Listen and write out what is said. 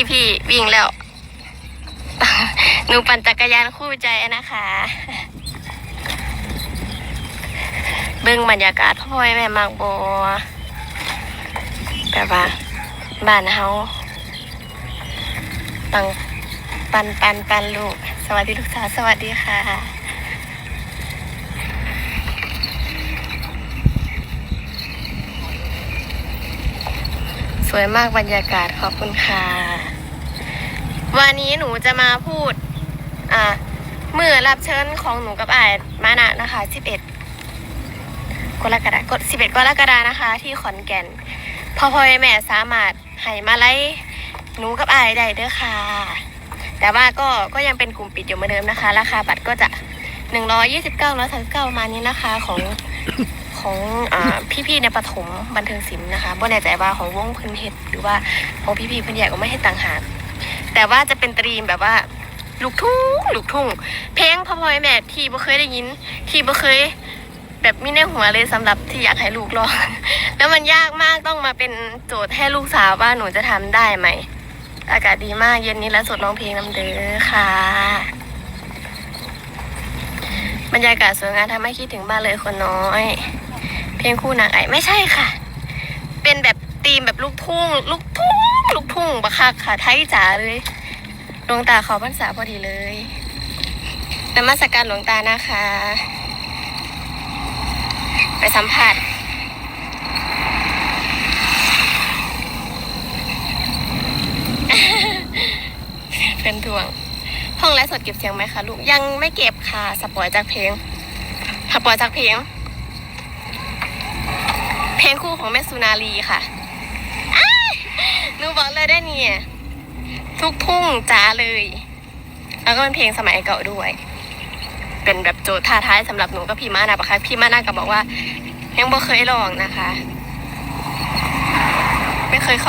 พี่พี่วิ่งแล้ว หนูปั่นจักรยานคู่ใจนะคะ เบิ่งบรรยากาศพ่อยแม่มากบอแบบว่าบ้านเฮาปังปันปันปันลูก สวัสดีลูกสาวสวัสดีค่ะ สวยมากบรรยากาศขอบคุณค่ะ วันนี้หนูจะมาพูด อ่ามือรับเชิญของหนูกับอายมานะนะคะ11กรกฎาคม11กรกฎานะคะ ที่ขอนแก่นพ่อพ่อแม่สามารถให้มาไล่หนูกับอายได้เด้อค่ะ แต่ว่าก็ก็ยังเป็นกลุ่มปิดอยู่เหมือนเดิมนะคะ ราคาบัตรก็จะ 129 139ประมาณนี้นะคะของของอ่าพี่ๆในปฐมบันเทิงศิลป์นะคะบ่แน่ใจว่าของวงพื้นเฮ็ดหรือว่าของพี่ๆเพื้นใหญ่ก็ไม่ให้ต่างหาก แต่ว่าจะเป็นตรีมแบบว่าลูกทุ่งลูกทุ่ง เพลงพ่อพ่อยแม่ที่บ่เคยได้ยิน ที่บ่เคย แบบมีในหัวเลยสำหรับที่อยากให้ลูกร้องแล้วมันยากมากต้องมาเป็นโจทย์ให้ลูกสาวว่าหนูจะทำได้ไหม อากาศดีมากเย็นนี้แล้วสดร้องเพลงน้ำเด้อค่ะ บรรยากาศสวยงามทำให้คิดถึงบ้านเลยคนน้อย เพลงคู่นางไอไม่ใช่ค่ะ เป็นแบบธีมแบบลูกทุ่งลูกทุ่ง ลูกทุ่งบะคักค่ะไทยจ๋าเลยหลวงตาขอพรรษาพอดีเลยนมัสการหลวงตานะคะ ไปสัมผัสเป็นทวง ห้องไลฟ์สดเก็บเสียงไหมคะลูก ยังไม่เก็บค่ะ สปอยจากเพลงสปอยจากเพลง เพลงคู่ของแม่สุนารีค่ะ หนูบอกเลยได้เนี่ยทุกทุ่งจ้าเลย แล้วก็เป็นเพลงสมัยเก่าด้วย เป็นแบบโจทย์ท้าทายสำหรับหนูกับพี่มานะปะคะพี่มานาก็บอกว่ายังบ่เคยลองนะคะ ไม่เคยเข้า